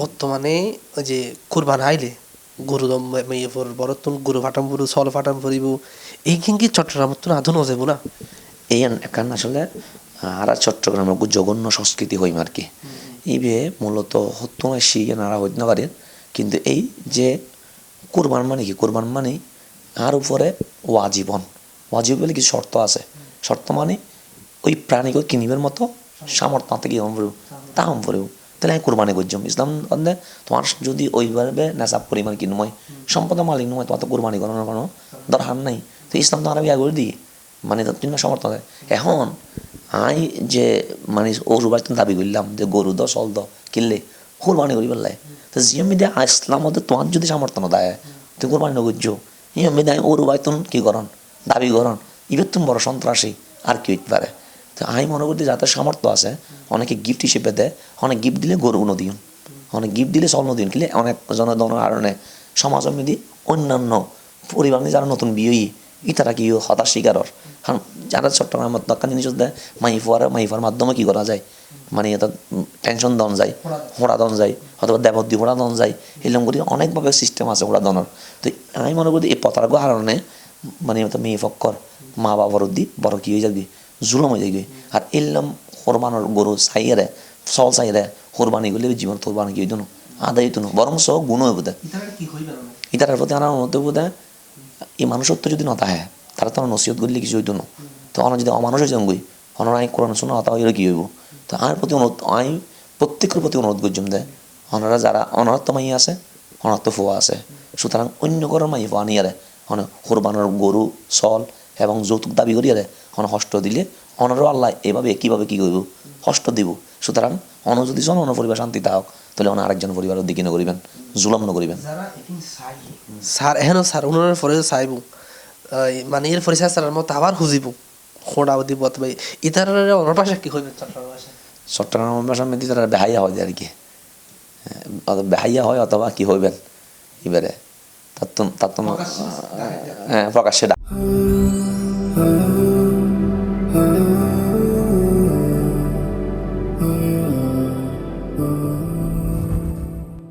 বর্তমানে ওই যে কুরবান আইলে গরু দম মেয়ে ফর বরতুন গরু ফাটাম ফুরু সল ফাটাম ফুরিব এই কিন্তু চট্টগ্রাম তো আধুন যাব না? এই এখান আসলে আর চট্টগ্রামের জঘন্য সংস্কৃতি হইম আর কি। ইবে মূলত হত্যা শিখে নারা হইতে না পারেন কিন্তু এই যে কুরবান মানে কি? কোরবান মানে আর উপরে ওয়াজীবন। ওয়াজিব বলে কিছু শর্ত আছে। শর্ত মানে ওই প্রাণীকে কিনিবের মতো সামর্থ্য থেকে হম পড়ব তা হম পড়ব তাহলে আমি কোরবানি করছম ইসলাম বন্ধে, তোমার যদি ওইভাবে নেশাব পরিমাণ কিনুময় সম্পদের মালিক নয় তোমার তো কোরবানি করানোর কোনো দরকার নাই। তো ইসলাম তো আরবি আগে দিই মানে তার জন্য সমর্থন দেয় এখন আই যে মানে ও রুবাই দাবি করলাম যে গরু দ চল দ কিনলে কোরবানি করি পেলাই তো জিএম মিডিয়া ইসলাম মধ্যে তোমার যদি সামর্থ্য দেয় তুই কোরবানি নগর্য ইএম মিডিয়া ও রুবাই তুন কি করন? দাবি করন। ইবের তুমি বড় সন্ত্রাসী, আর কি হইতে পারে? তো আমি মনে করি যাদের সামর্থ্য আছে অনেকে গিফট হিসেবে দেয়, অনেক গিফট দিলে গরু নদীন অনেক গিফট দিলে চল নদীন কিলে অনেক জনগণের কারণে সমাজ মিদি অন্যান্য পরিবার যারা নতুন বিয়ে ইতারা কি হতাশ শিকারর? কারণ যারা চট্টগ্রামের দক্কান জিনিস দেয় মাইফুয়ার মাইফার মাধ্যমে কি করা যায়? মানে এটা টেনশন দন যায়, হোড়া দন যায়, অথবা দেবদ্বী হোড়া দন যায়, এরকম করে অনেকভাবে সিস্টেম আছে হোড়া দনের তো আমি মনে করি এই পতার কারণে মানে মেয়ে ফক্কর, মা বাবার দি বড় কি হয়ে যাবি? জুলম হয়ে যাবি। আর এলাম কোরবানোর গরু চাইয়ারে চল চাইয়ারে কোরবানি করলে জীবন কোরবানি কি হইতো না? আদায় হইতো বরং সব গুণ হয়ে বোধ ইতার প্রতি আমার মধ্যে বোধ এই মানুষত্ব যদি না থাকে তারা তো নসিহত করলে কিছু হইতো না? তো আমার যদি অমানুষ হয়ে যান গই অনার আই কোরআন শোনা হতা হইলে কি হইব তো আমার প্রতি অনুরোধ আমি প্রত্যেকের প্রতি অনুরোধ করছিলাম দে। ওনারা যারা অনারত্ব মাই আছে অনারত্ব ফুয়া আছে। সুতরাং অন্য ঘরের মাই ফুয়া নিয়ারে মানে কোরবানোর গরু চল এবং যৌতুক দাবি করিয়ারে অন হষ্ট দিলে অনারও আল্লাহ এভাবে কীভাবে কী করব? হষ্ট দিব। সুতরাং অন যদি জন অন পরিবার শান্তি থাক তাহলে অন আরেকজন পরিবারের দিকে নকরিবেন জুলম নকরিবেন যারা এখন স্যার এখন স্যার ওনার পরে চাইব। মানে এর পরে স্যার মতো আবার খুঁজিব। খোঁড়া দিব অথবা ইতার অনার পাশে কি হইবে চট্টগ্রাম ভাষা চট্টগ্রাম ভাষার মধ্যে তারা বেহাইয়া হয় আর কি। হ্যাঁ, বেহাইয়া হয় অথবা কি হইবেন? এবারে। তার তো তার তো হ্যাঁ প্রকাশ্যে